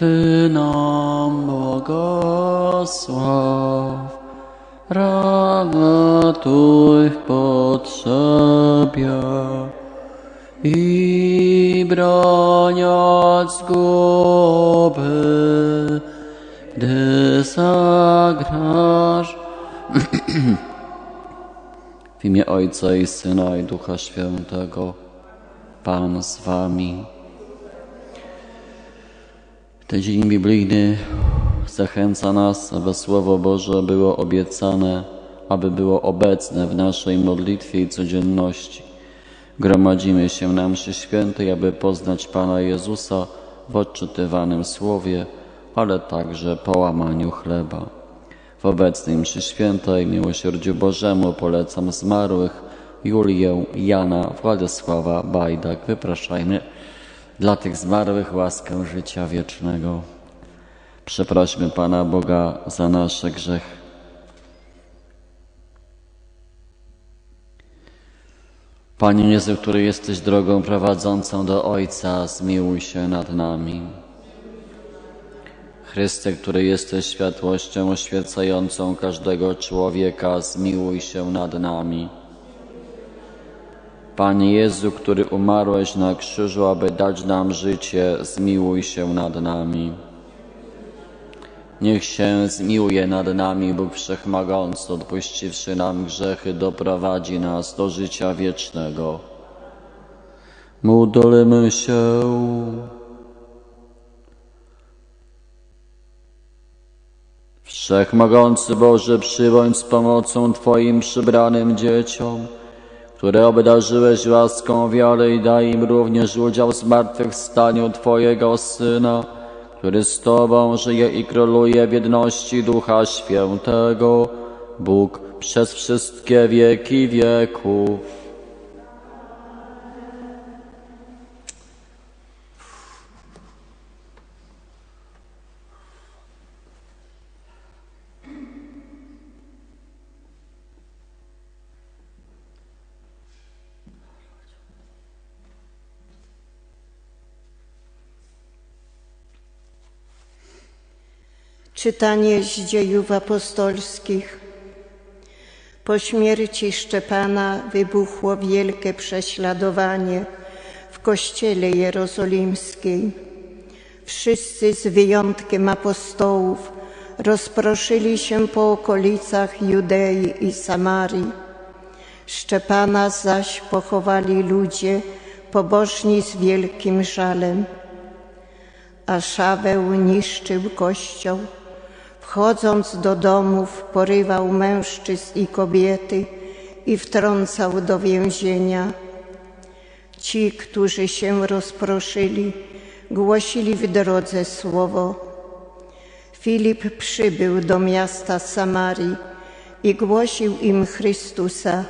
Ty nam błogosław, ratuj w potrzebie i broń od zguby, gdy zagrasz. W imię Ojca i Syna i Ducha Świętego, Pan z Wami. Ten dzień biblijny zachęca nas, aby Słowo Boże było obiecane, aby było obecne w naszej modlitwie i codzienności. Gromadzimy się na mszy świętej, aby poznać Pana Jezusa w odczytywanym Słowie, ale także po łamaniu chleba. W obecnej mszy świętej miłosierdziu Bożemu polecam zmarłych Julię, Jana, Władysława, Bajdak. Wypraszajmy dla tych zmarłych łaskę życia wiecznego. Przeprośmy Pana Boga za nasze grzechy. Panie Jezu, który jesteś drogą prowadzącą do Ojca, zmiłuj się nad nami. Chryste, który jesteś światłością oświecającą każdego człowieka, zmiłuj się nad nami. Panie Jezu, który umarłeś na krzyżu, aby dać nam życie, zmiłuj się nad nami. Niech się zmiłuje nad nami Bóg Wszechmogący, odpuściwszy nam grzechy, doprowadzi nas do życia wiecznego. Módlmy się. Wszechmogący Boże, przybądź z pomocą Twoim przybranym dzieciom, które obdarzyłeś łaską wiary i daj im również udział w zmartwychwstaniu Twojego Syna, który z Tobą żyje i króluje w jedności Ducha Świętego, Bóg przez wszystkie wieki wieków. Czytanie z dziejów apostolskich. Po śmierci Szczepana wybuchło wielkie prześladowanie w kościele jerozolimskiej. Wszyscy z wyjątkiem apostołów rozproszyli się po okolicach Judei i Samarii. Szczepana zaś pochowali ludzie pobożni z wielkim żalem. A Szaweł niszczył kościoł Wchodząc do domów, porywał mężczyzn i kobiety i wtrącał do więzienia. Ci, którzy się rozproszyli, głosili w drodze słowo. Filip przybył do miasta Samarii i głosił im Chrystusa.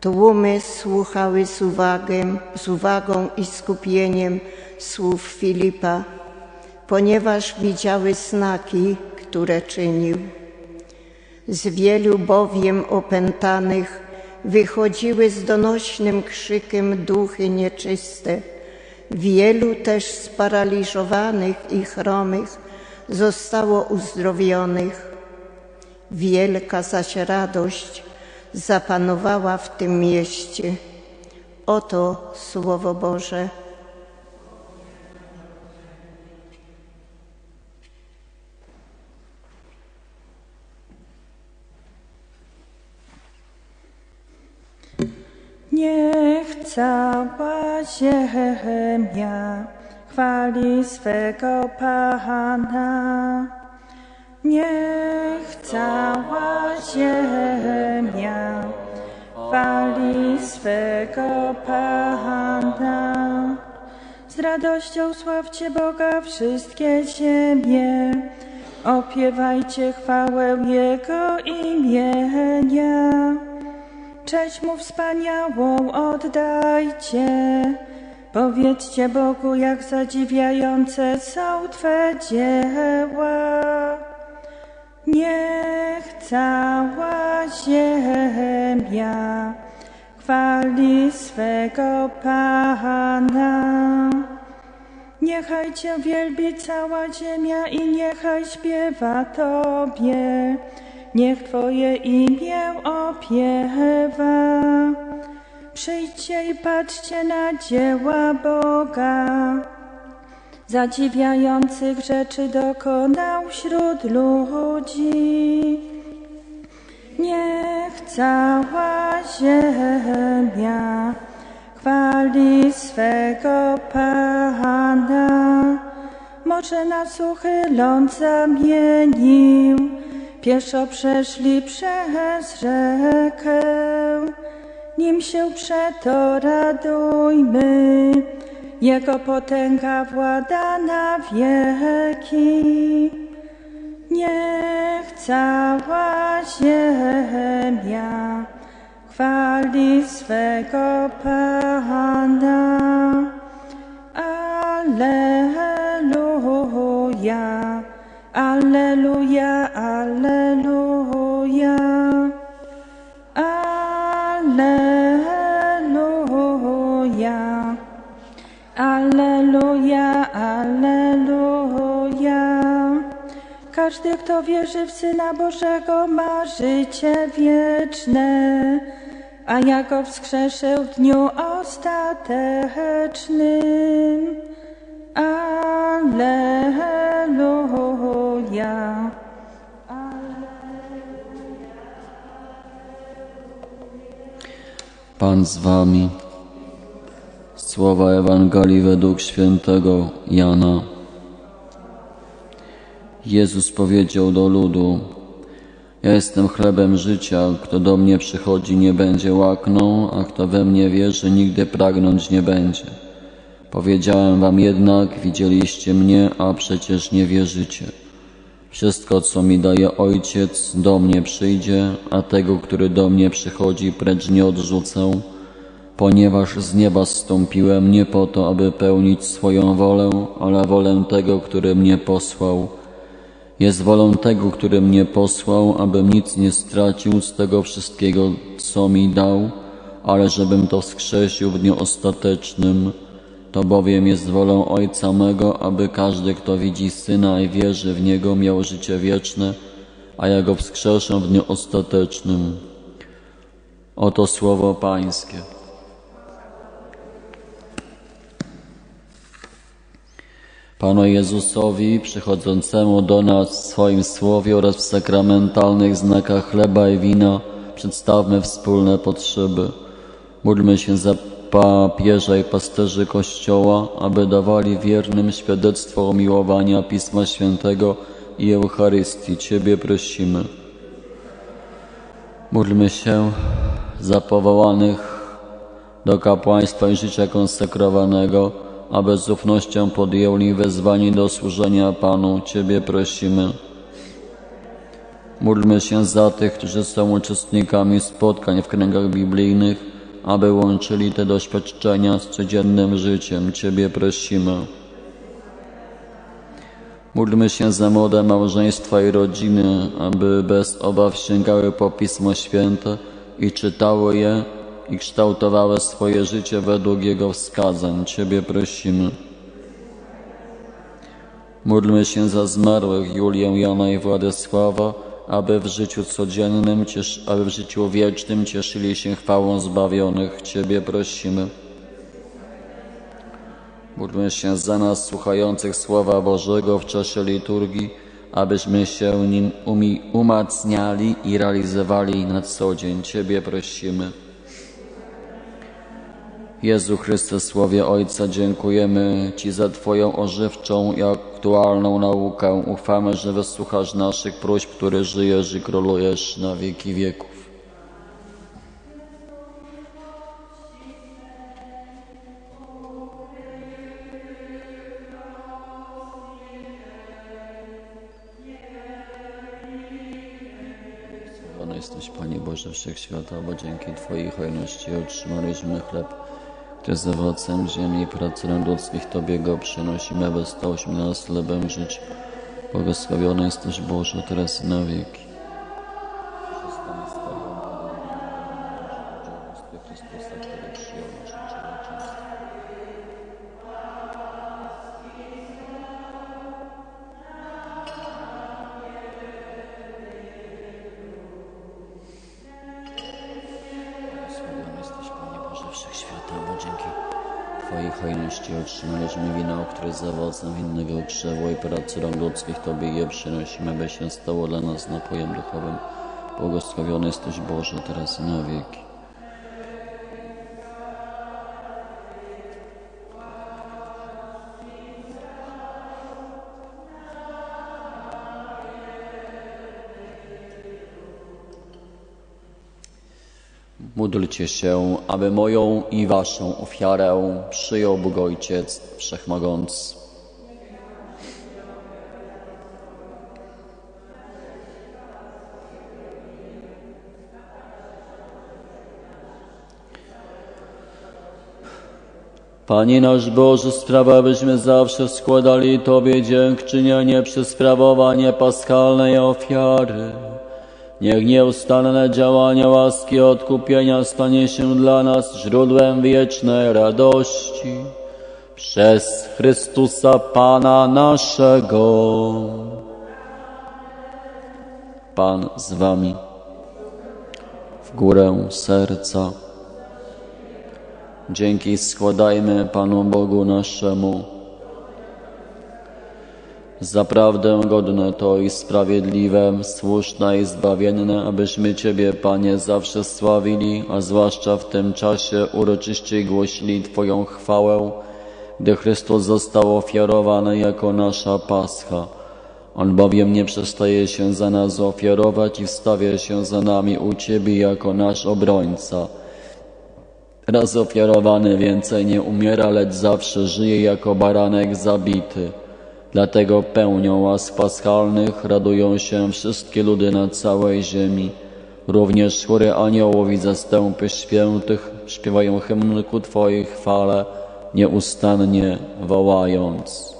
Tłumy słuchały z, uwagą, z uwagą i skupieniem słów Filipa, ponieważ widziały znaki, które czynił. Z wielu bowiem opętanych wychodziły z donośnym krzykiem duchy nieczyste. Wielu też sparaliżowanych i chromych zostało uzdrowionych. Wielka zaś radość zapanowała w tym mieście. Oto Słowo Boże. Niech cała ziemia chwali swego Pana. Niech cała ziemia chwali swego Pana. Z radością sławcie Boga wszystkie ziemie, opiewajcie chwałę Jego imienia. Cześć mu wspaniałą oddajcie. Powiedzcie Bogu, jak zadziwiające są Twe dzieła. Nie cała ziemia chwali swego Pana. Niechaj Cię wielbi cała ziemia i niechaj śpiewa Tobie. Niech Twoje imię opiewa. Przyjdźcie i patrzcie na dzieła Boga. Zadziwiających rzeczy dokonał wśród ludzi. Niech cała ziemia chwali swego Pana. Morze nas uchyląc zamienił, pieszo przeszli przez rzekę. Nim się przeto radujmy, Jego potęga włada na wieki. Niech cała ziemia chwali swego Pana. Każdy, kto wierzy w Syna Bożego, ma życie wieczne, a ja go wskrzeszę w dniu ostatecznym. Alleluja. Pan z wami. Słowa Ewangelii według świętego Jana. Jezus powiedział do ludu: Ja jestem chlebem życia. Kto do mnie przychodzi, nie będzie łaknął, a kto we mnie wierzy, nigdy pragnąć nie będzie. Powiedziałem wam jednak, widzieliście mnie, a przecież nie wierzycie. Wszystko, co mi daje Ojciec, do mnie przyjdzie, a tego, który do mnie przychodzi, precz nie odrzucę, ponieważ z nieba zstąpiłem nie po to, aby pełnić swoją wolę, ale wolę tego, który mnie posłał. Jest wolą tego, który mnie posłał, abym nic nie stracił z tego wszystkiego, co mi dał, ale żebym to wskrzesił w dniu ostatecznym. To bowiem jest wolą Ojca mego, aby każdy, kto widzi Syna i wierzy w Niego, miał życie wieczne, a ja go wskrzeszę w dniu ostatecznym. Oto słowo Pańskie. Panu Jezusowi, przychodzącemu do nas w swoim słowie oraz w sakramentalnych znakach chleba i wina, przedstawmy wspólne potrzeby. Módlmy się za papieża i pasterzy Kościoła, aby dawali wiernym świadectwo umiłowania Pisma Świętego i Eucharystii. Ciebie prosimy. Módlmy się za powołanych do kapłaństwa i życia konsekrowanego, aby z ufnością podjęli wezwanie do służenia Panu. Ciebie prosimy. Módlmy się za tych, którzy są uczestnikami spotkań w kręgach biblijnych, aby łączyli te doświadczenia z codziennym życiem. Ciebie prosimy. Módlmy się za młode małżeństwa i rodziny, aby bez obaw sięgały po Pismo Święte i czytały je i kształtowały swoje życie według Jego wskazań. Ciebie prosimy. Módlmy się za zmarłych Julię, Jana i Władysława, aby w życiu codziennym, aby w życiu wiecznym cieszyli się chwałą zbawionych. Ciebie prosimy. Módlmy się za nas słuchających Słowa Bożego w czasie liturgii, abyśmy się nim umacniali i realizowali na co dzień. Ciebie prosimy. Jezu Chryste, Słowie Ojca, dziękujemy Ci za Twoją ożywczą i aktualną naukę. Ufamy, że wysłuchasz naszych próśb, które żyjesz i królujesz na wieki wieków. Jesteś, Panie Boże Wszechświata, bo dzięki Twojej hojności otrzymaliśmy chleb, który jest owocem ziemi i pracy ludzkich Tobie go przynosimy, aby stał się nas chlebem żyć. Błogosławiony jesteś Boże, teraz i na wieki. Owocem winnego krzewu i pracy rąk ludzkich Tobie je przynosimy, by się stało dla nas napojem duchowym. Błogosławiony jesteś Boże, teraz i na wieki. Módlcie się, aby moją i waszą ofiarę przyjął Bóg Ojciec Wszechmogący. Panie nasz Boże, sprawa, abyśmy zawsze składali Tobie dziękczynienie przy sprawowaniu paschalnej ofiary. Niech nieustanne działanie łaski odkupienia stanie się dla nas źródłem wiecznej radości. Przez Chrystusa Pana naszego. Pan z Wami. W górę serca. Dzięki składajmy Panu Bogu naszemu. Zaprawdę godne to i sprawiedliwe, słuszne i zbawienne, abyśmy Ciebie, Panie, zawsze sławili, a zwłaszcza w tym czasie uroczyście głosili Twoją chwałę, gdy Chrystus został ofiarowany jako nasza Pascha. On bowiem nie przestaje się za nas ofiarować i wstawia się za nami u Ciebie jako nasz obrońca. Raz ofiarowany więcej nie umiera, lecz zawsze żyje jako baranek zabity. Dlatego pełnią łask paschalnych radują się wszystkie ludy na całej ziemi. Również chóry aniołów i zastępy świętych śpiewają hymny ku Twojej chwale, nieustannie wołając.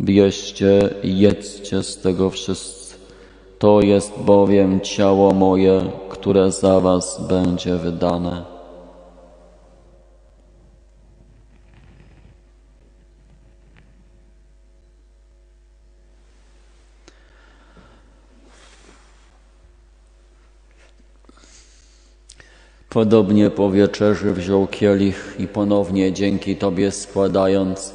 Bierzcie i jedzcie z tego wszyscy. To jest bowiem ciało moje, które za was będzie wydane. Podobnie po wieczerzy wziął kielich i ponownie dzięki Tobie składając,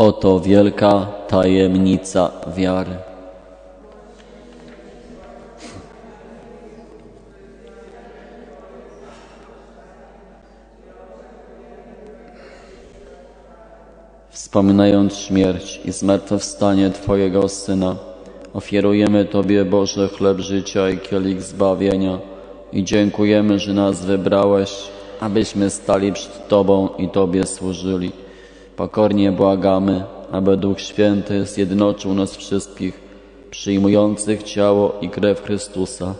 Oto wielka tajemnica wiary. Wspominając śmierć i zmartwychwstanie Twojego Syna, ofiarujemy Tobie, Boże, chleb życia i kielich zbawienia i dziękujemy, że nas wybrałeś, abyśmy stali przed Tobą i Tobie służyli. Pokornie błagamy, aby Duch Święty zjednoczył nas wszystkich, przyjmujących ciało i krew Chrystusa.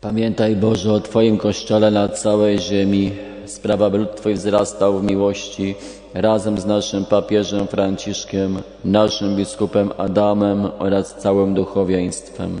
Pamiętaj Boże o Twoim Kościele na całej ziemi. Sprawa, by lud Twój wzrastał w miłości razem z naszym papieżem Franciszkiem, naszym biskupem Adamem oraz całym duchowieństwem.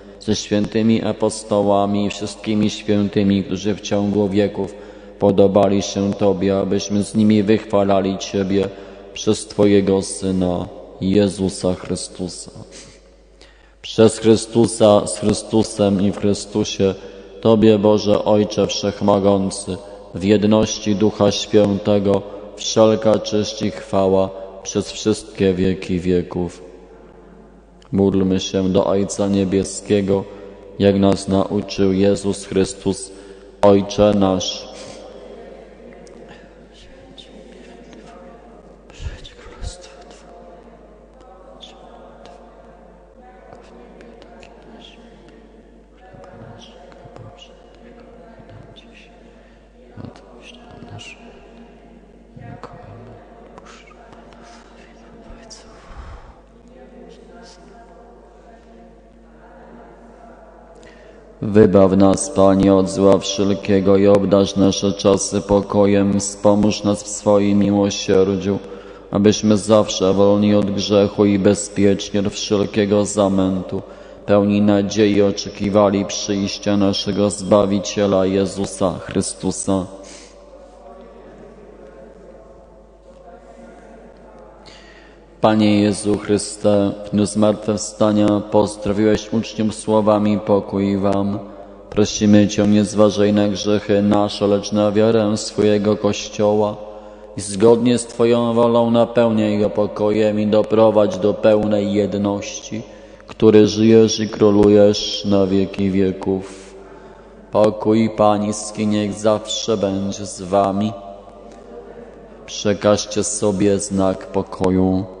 ze świętymi apostołami i wszystkimi świętymi, którzy w ciągu wieków podobali się Tobie, abyśmy z nimi wychwalali Ciebie przez Twojego Syna, Jezusa Chrystusa. Przez Chrystusa, z Chrystusem i w Chrystusie, Tobie Boże Ojcze Wszechmogący, w jedności Ducha Świętego, wszelka cześć i chwała przez wszystkie wieki wieków. Módlmy się do Ojca Niebieskiego, jak nas nauczył Jezus Chrystus, Ojcze nasz. Przyjdź królestwo Twoje. Chleba naszego powszedniego i dam dziś. I odpuść nam nasze jako i my odpuszczamy winowajców. Wybaw nas, Panie, od zła wszelkiego i obdarz nasze czasy pokojem. Wspomóż nas w swoim miłosierdziu, abyśmy zawsze wolni od grzechu i bezpiecznie od wszelkiego zamętu, pełni nadziei oczekiwali przyjścia naszego Zbawiciela Jezusa Chrystusa. Panie Jezu Chryste, w dniu zmartwychwstania pozdrowiłeś uczniów słowami pokój Wam. Prosimy Cię, nie zważaj na grzechy nasze, lecz na wiarę swojego Kościoła i zgodnie z Twoją wolą napełniaj go pokojem i doprowadź do pełnej jedności, który żyjesz i królujesz na wieki wieków. Pokój Pański niech zawsze będzie z Wami. Przekażcie sobie znak pokoju.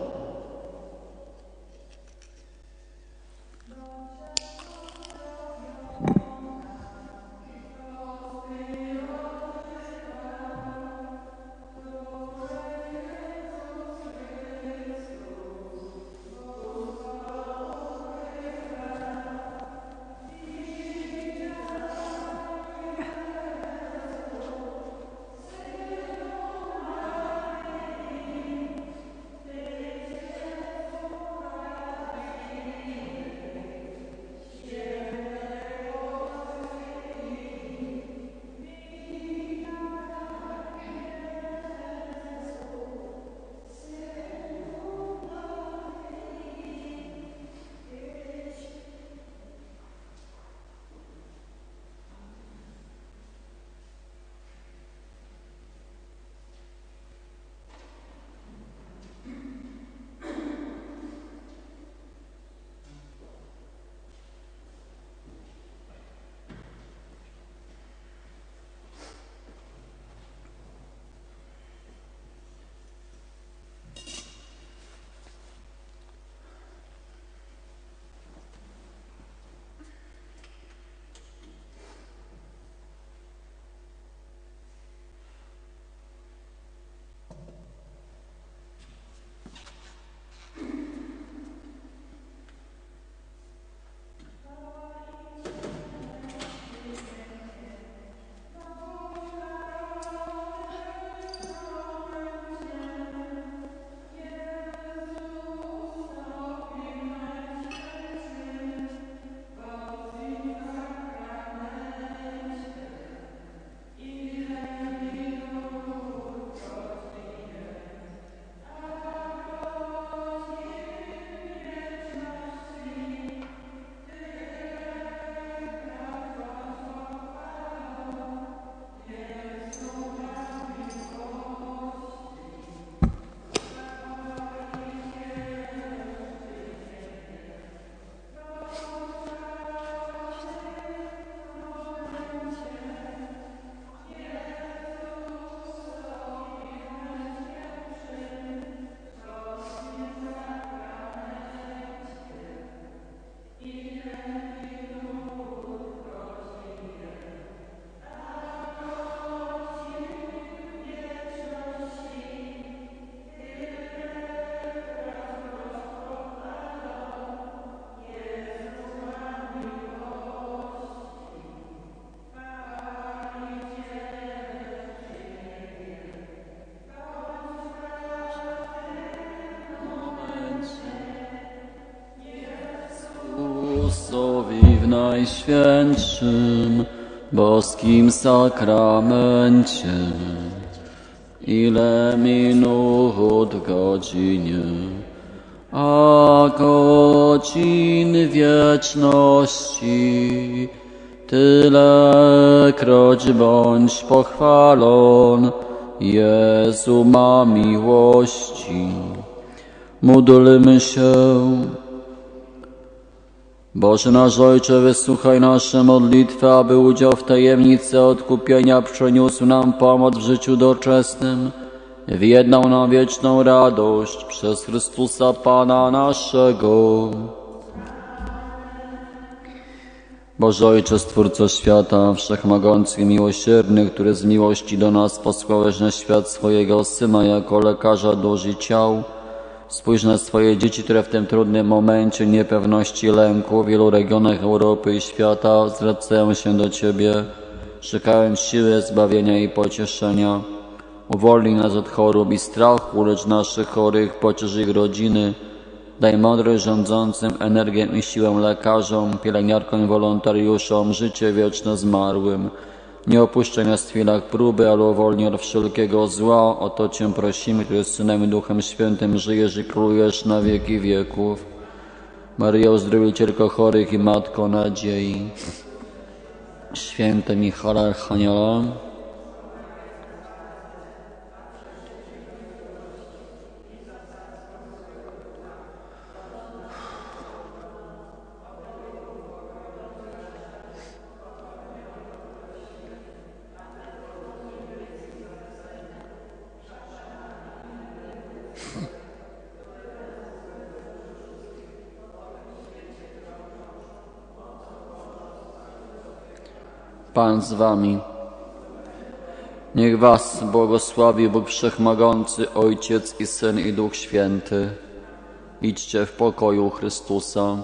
Najświętszym boskim sakramencie. Ile minut godzinie, a godzin wieczności, tylekroć bądź pochwalon, Jezu ma miłości. Módlmy się. Boże nasz Ojcze, wysłuchaj nasze modlitwy, aby udział w tajemnicy odkupienia przyniósł nam pomoc w życiu doczesnym, wyjednał nam wieczną radość przez Chrystusa Pana naszego. Boże Ojcze, Stwórco świata, Wszechmogący Miłosierny, który z miłości do nas posłałeś na świat swojego Syna jako lekarza duszy i ciał, Spójrz na swoje dzieci, które w tym trudnym momencie niepewności lęku w wielu regionach Europy i świata zwracają się do Ciebie, szukając siły, zbawienia i pocieszenia. Uwolnij nas od chorób i strachu, lecz naszych chorych, pociesz ich rodziny. Daj mądrość rządzącym, energię i siłę lekarzom, pielęgniarkom i wolontariuszom, życie wieczne zmarłym. Nie opuszczaj nas w chwilach próby, ale uwolnij od wszelkiego zła. O to Cię prosimy, który z Synem i Duchem Świętym żyjesz i królujesz na wieki wieków. Maryjo, uzdrowicielko chorych i Matko nadziei. Święty Michał Archanioła. Pan z wami. Niech was błogosławi Bóg Wszechmogący, Ojciec i Syn i Duch Święty. Idźcie w pokoju Chrystusa.